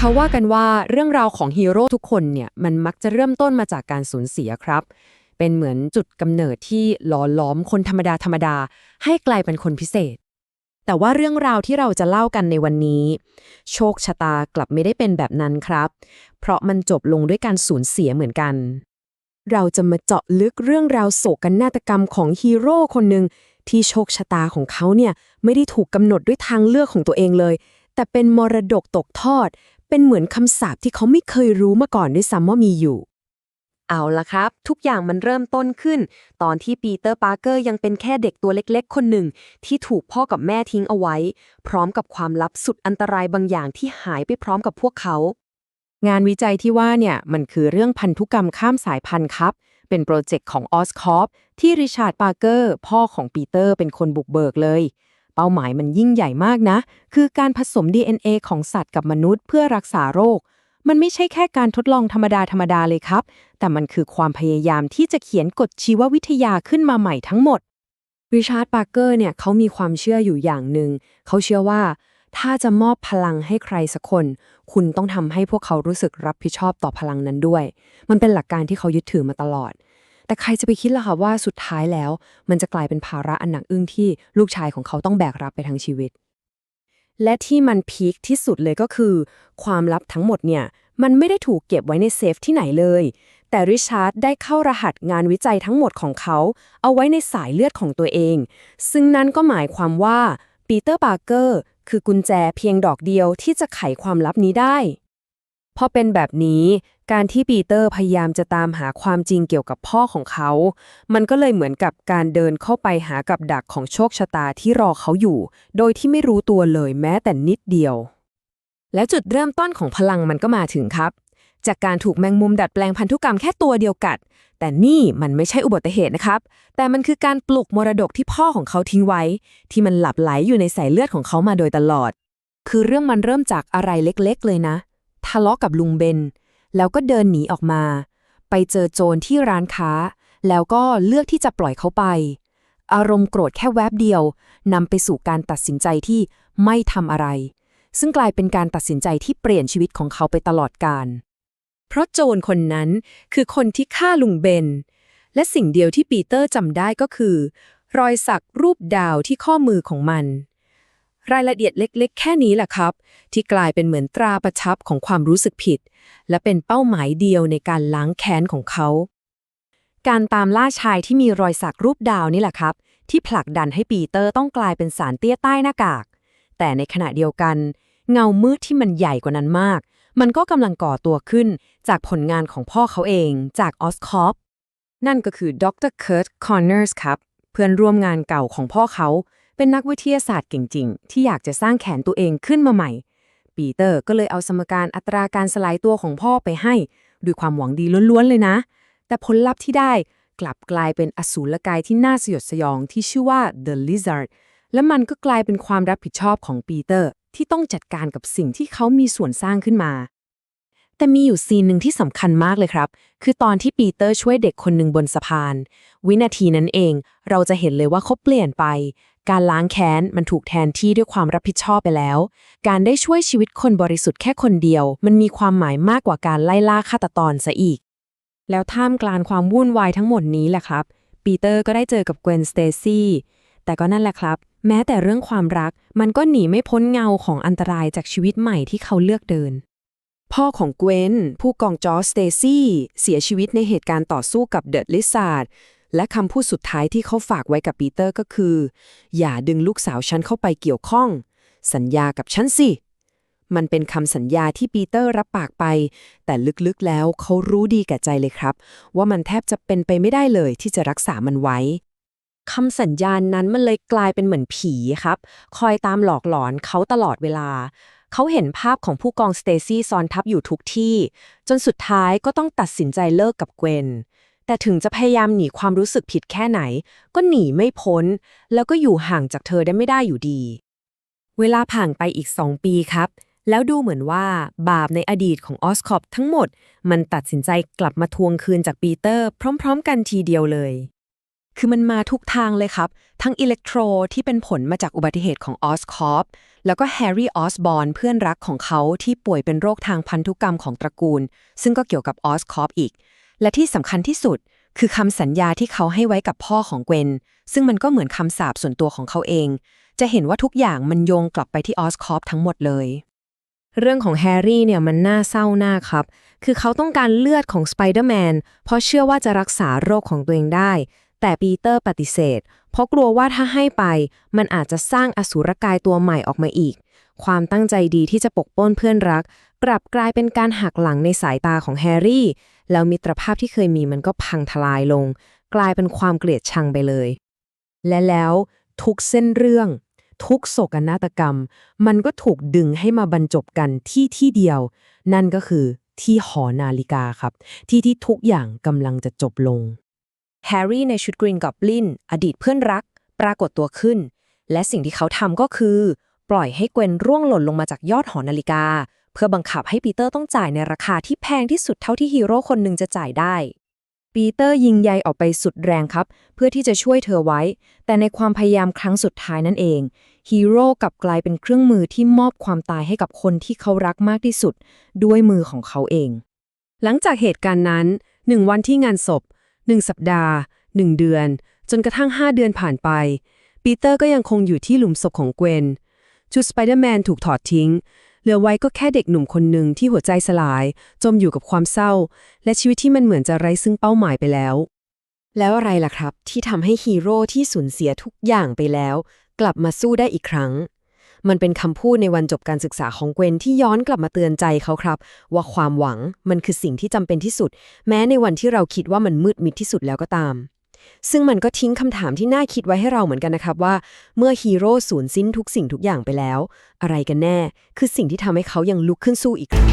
เขาว่ากันว่าเรื่องราวของฮีโร่ทุกคนเนี่ยมันมักจะเริ่มต้นมาจากการสูญเสียครับ เป็นเหมือนจุดกำเนิดที่หล่อหลอมคนธรรมดาธรรมดาให้กลายเป็นคนพิเศษ แต่ว่าเรื่องราวที่เราจะเล่ากันในวันนี้ โชคชะตากลับไม่ได้เป็นแบบนั้นครับ เพราะมันจบลงด้วยการสูญเสียเหมือนกัน เราจะมาเจาะลึกเรื่องราวโศกนาฏกรรมของฮีโร่คนหนึ่งที่โชคชะตาของเขาเนี่ยไม่ได้ถูกกำหนดด้วยทางเลือกของตัวเองเลยแต่เป็นมรดกตกทอด เป็นเหมือนคำสาปที่เขาไม่เคยรู้มาก่อนด้วยซ้ำว่ามีอยู่ เอาละครับ ทุกอย่างมันเริ่มต้นขึ้น ตอนที่ปีเตอร์ปาร์เกอร์ยังเป็นแค่เด็กตัวเล็กๆ คนหนึ่ง ที่ถูกพ่อกับแม่ทิ้งเอาไว้ พร้อมกับความลับสุดอันตรายบางอย่างที่หายไปพร้อมกับพวกเขา งานวิจัยที่ว่าเนี่ยมันคือเรื่องพันธุกรรมข้ามสายพันธุ์ครับ เป็นโปรเจกต์ของออสคอปที่ริชาร์ดปาร์เกอร์พ่อของปีเตอร์เป็นคนบุกเบิกเลย เป้าหมายมันยิ่งใหญ่มากนะ คือการผสม DNA ของสัตว์กับมนุษย์เพื่อรักษาโรค มันไม่ใช่แค่การทดลองธรรมดาธรรมดาเลยครับ แต่มันคือความพยายามที่จะเขียนกฎชีววิทยาขึ้นมาใหม่ทั้งหมดริชาร์ดปาร์เกอร์เนี่ยเขามีความเชื่ออยู่อย่างหนึ่ง เขาเชื่อว่า ถ้าจะมอบพลังให้ใครสักคน คุณต้องทำให้พวกเขารู้สึกรับผิดชอบต่อพลังนั้นด้วย มันเป็นหลักการที่เขายึดถือมาตลอด แต่ใครจะไปคิดล่ะคะว่าสุดท้ายแล้ว มันจะกลายเป็นภาระอันหนักอึ้งที่ลูกชายของเขาต้องแบกรับไปทั้งชีวิต และที่มันพีคที่สุดเลยก็คือ ความลับทั้งหมดเนี่ย มันไม่ได้ถูกเก็บไว้ในเซฟที่ไหนเลย แต่ริชาร์ดได้เข้ารหัสงานวิจัยทั้งหมดของเขา เอาไว้ในสายเลือดของตัวเอง ซึ่งนั่นก็หมายความว่าปีเตอร์ปาร์เกอร์คือกุญแจเพียงดอกเดียวที่จะไขความลับนี้ได้ พอเป็นแบบนี้ การที่ปีเตอร์พยายามจะตามหาความจริงเกี่ยวกับพ่อของเขา มันก็เลยเหมือนกับการเดินเข้าไปหากับดักของโชคชะตาที่รอเขาอยู่ โดยที่ไม่รู้ตัวเลยแม้แต่นิดเดียว แล้วจุดเริ่มต้นของพลังมันก็มาถึงครับ จากการถูกแมงมุมดัดแปลงพันธุกรรมแค่ตัวเดียวกัด แต่นี่มันไม่ใช่อุบัติเหตุนะครับ แต่มันคือการปลุกมรดกที่พ่อของเขาทิ้งไว้ ที่มันหลับไหลอยู่ในสายเลือดของเขามาโดยตลอด คือเรื่องมันเริ่มจากอะไรเล็กๆ เลยนะ ทะเลาะกับลุงเบน แล้วก็เดินหนีออกมา ไปเจอโจรที่ร้านค้า แล้วก็เลือกที่จะปล่อยเขาไป อารมณ์โกรธแค่แวบเดียวนำไปสู่การตัดสินใจที่ไม่ทำอะไร ซึ่งกลายเป็นการตัดสินใจที่เปลี่ยนชีวิตของเขาไปตลอดกาลเพราะโจรคนนั้นคือคนที่ฆ่าลุงเบน และสิ่งเดียวที่ปีเตอร์จำได้ก็คือ รอยสักรูปดาวที่ข้อมือของมัน รายละเอียดเล็กๆ แค่นี้แหละครับ ที่กลายเป็นเหมือนตราประทับของความรู้สึกผิด และเป็นเป้าหมายเดียวในการล้างแค้นของเขา การตามล่าชายที่มีรอยสักรูปดาวนี่แหละครับ ที่ผลักดันให้ปีเตอร์ต้องกลายเป็นสารเตี้ยใต้หน้ากาก แต่ในขณะเดียวกัน เงามืดที่มันใหญ่กว่านั้นมาก มันก็กำลังก่อตัวขึ้นจากผลงานของพ่อเขาเองจากออสคอปนั่นก็คือดรเคิร์ตคอนเนอร์สครับ เพื่อนร่วมงานเก่าของพ่อเขา เป็นนักวิทยาศาสตร์เก่งๆที่อยากจะสร้างแขนตัวเองขึ้นมาใหม่ ปีเตอร์ก็เลยเอาสมการอัตราการสลายตัวของพ่อไปให้ด้วยความหวังดีล้วนๆเลยนะ แต่ผลลัพธ์ที่ได้กลับกลายเป็นอสูรกายที่น่าสยดสยองที่ชื่อว่า The Lizard และมันก็กลายเป็นความรับผิดชอบของปีเตอร์ที่ต้องจัดการกับสิ่งที่เขามีส่วนสร้างขึ้นมา แต่มีอยู่ซีนหนึ่งที่สำคัญมากเลยครับ คือตอนที่ปีเตอร์ช่วยเด็กคนหนึ่งบนสะพาน วินาทีนั้นเองเราจะเห็นเลยว่าเขาเปลี่ยนไป การล้างแค้นมันถูกแทนที่ด้วยความรับผิดชอบไปแล้ว การได้ช่วยชีวิตคนบริสุทธิ์แค่คนเดียว มันมีความหมายมากกว่าการไล่ล่าฆาตกรซะอีก แล้วท่ามกลางความวุ่นวายทั้งหมดนี้แหละครับ ปีเตอร์ก็ได้เจอกับเกวนสเตซี่ แต่ก็นั่นแหละครับ แม้แต่เรื่องความรัก มันก็หนีไม่พ้นเงาของอันตรายจากชีวิตใหม่ที่เขาเลือกเดินพ่อของเกวนผู้กองจอร์สเตซี่ เสียชีวิตในเหตุการณ์ต่อสู้กับเดอะลิซาร์ด และคำพูดสุดท้ายที่เขาฝากไว้กับปีเตอร์ก็คือ อย่าดึงลูกสาวฉันเข้าไปเกี่ยวข้อง สัญญากับฉันสิ มันเป็นคำสัญญาที่ปีเตอร์รับปากไป แต่ลึกๆแล้วเขารู้ดีแก่ใจเลยครับ ว่ามันแทบจะเป็นไปไม่ได้เลยที่จะรักษามันไว้คำสัญญาณนั้นมันเลยกลายเป็นเหมือนผีครับ คอยตามหลอกหลอนเขาตลอดเวลา เขาเห็นภาพของผู้กองสเตซี่ซ้อนทับอยู่ทุกที่ จนสุดท้ายก็ต้องตัดสินใจเลิกกับเกวน แต่ถึงจะพยายามหนีความรู้สึกผิดแค่ไหน ก็หนีไม่พ้น แล้วก็อยู่ห่างจากเธอได้ไม่ได้อยู่ดี เวลาผ่านไปอีก2ปีครับ แล้วดูเหมือนว่าบาปในอดีตของออสคอปทั้งหมด มันตัดสินใจกลับมาทวงคืนจากปีเตอร์ พร้อม ๆ กันทีเดียวเลย คือมันมาทุกทางเลยครับ ทั้งอิเล็กโทรที่เป็นผลมาจากอุบัติเหตุของออสคอปแล้วก็แฮร์รี่ออสบอนเพื่อนรักของเขาที่ป่วยเป็นโรคทางพันธุกรรมของตระกูล ซึ่งก็เกี่ยวกับออสคอปอีก และที่สำคัญที่สุด คือคำสัญญาที่เขาให้ไว้กับพ่อของเกวนซึ่งมันก็เหมือนคำสาปส่วนตัวของเขาเอง จะเห็นว่าทุกอย่างมันโยงกลับไปที่ออสคอปทั้งหมดเลย เรื่องของแฮร์รี่เนี่ยมันน่าเศร้ามาครับ คือเขาต้องการเลือดของสไปเดอร์แมนเพราะเชื่อว่าจะรักษาโรคของตัวเองได้ แต่ปีเตอร์ปฏิเสธ เพราะกลัวว่าถ้าให้ไป มันอาจจะสร้างอสูรกายตัวใหม่ออกมาอีก ความตั้งใจดีที่จะปกป้องเพื่อนรัก กลับกลายเป็นการหักหลังในสายตาของแฮร์รี่ แล้วมิตรภาพที่เคยมีมันก็พังทลายลง กลายเป็นความเกลียดชังไปเลย และแล้วทุกเส้นเรื่อง ทุกโศกนาฏกรรม มันก็ถูกดึงให้มาบรรจบกันที่ที่เดียว นั่นก็คือที่หอนาฬิกาครับ ที่ที่ทุกอย่างกำลังจะจบลง แฮร์รี่ในชุดกรีนกอบลินอดีตเพื่อนรัก ปรากฏตัวขึ้น และสิ่งที่เขาทำก็คือ ปล่อยให้เกวนร่วงหล่นลงมาจากยอดหอนาฬิกา พื่อบังคับให้ปีเตอร์ต้องจ่ายในราคาที่แพงที่สุดเท่าที่ฮีโร่คนหนึ่งจะจ่ายได้ ปีเตอร์ยิงใยออกไปสุดแรงครับ เพื่อที่จะช่วยเธอไว้ แต่ในความพยายามครั้งสุดท้ายนั่นเองฮีโร่กลับกลายเป็นเครื่องมือที่มอบความตายให้กับคนที่เขารักมากที่สุด ด้วยมือของเขาเอง หลังจากเหตุการณ์นั้นหนึ่งวันที่งานศพหนึ่งสัปดาห์หนึ่งเดือน จนกระทั่ง5เดือนผ่านไป ปีเตอร์ก็ยังคงอยู่ที่หลุมศพของเกวนชุดสไปเดอร์แมนถูกถอดทิ้ง ลือไว้ก็แค่เด็กหนุ่มคนหนึ่งที่หัวใจสลาย จมอยู่กับความเศร้า และชีวิตที่มันเหมือนจะไร้ซึ่งเป้าหมายไปแล้ว แล้วอะไรล่ะครับ ที่ทำให้ฮีโร่ที่สูญเสียทุกอย่างไปแล้ว กลับมาสู้ได้อีกครั้ง มันเป็นคำพูดในวันจบการศึกษาของเกวนที่ย้อนกลับมาเตือนใจเขาครับ ว่าความหวังมันคือสิ่งที่จำเป็นที่สุด แม้ในวันที่เราคิดว่ามันมืดมิดที่สุดแล้วก็ตาม ซึ่งมันก็ทิ้งคำถามที่น่าคิดไว้ให้เราเหมือนกันนะครับว่า เมื่อฮีโร่สูญสิ้นทุกสิ่งทุกอย่างไปแล้ว อะไรกันแน่ คือสิ่งที่ทำให้เขายังลุกขึ้นสู้อีกครั้ง